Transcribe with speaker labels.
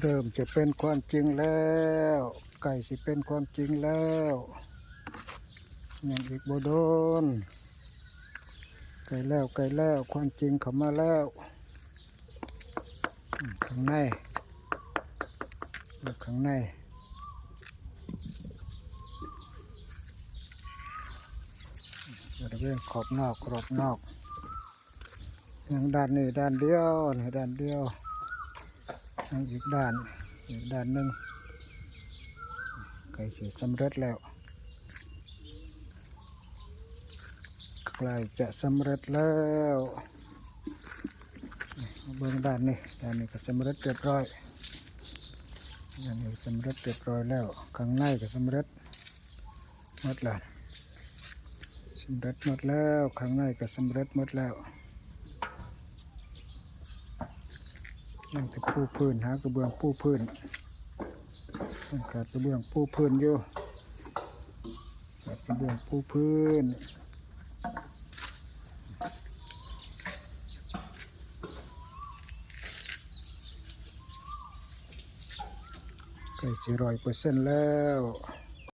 Speaker 1: เริ่มจะเป็นความจริงแล้ว ไก่สิเป็นความจริงแล้วยังอีกบโดน ไก่แล้วไก่แล้วความจริงเข้ามาแล้วข้างในอยู่ข้างในบริเวณขอบนอกรอบนอกอยังด้านนี้ด้านเดียวนี่ด้านเดียว ยังอีกด้านอีกด้านหนึ่งใกล้เสร็จสำเร็จแล้วใกล้จะสำเร็จแล้วเบื้องด้านนี้ด้านนี้ก็สำเร็จเรียบร้อยด้านนี้สำเร็จเรียบร้อยแล้วข้างในก็สำเร็จหมดแล้วสำเร็จหมดแล้วข้างในก็สำเร็จหมดแล้ว ยังแต่ปูพื้นหากระเบื้องปูพื้นยังขาดกระเบื้องปูพื้นอยู่กระเบื้องปูพื้นใกล้จะร้อยเปอร์เซ็นต์แล้ว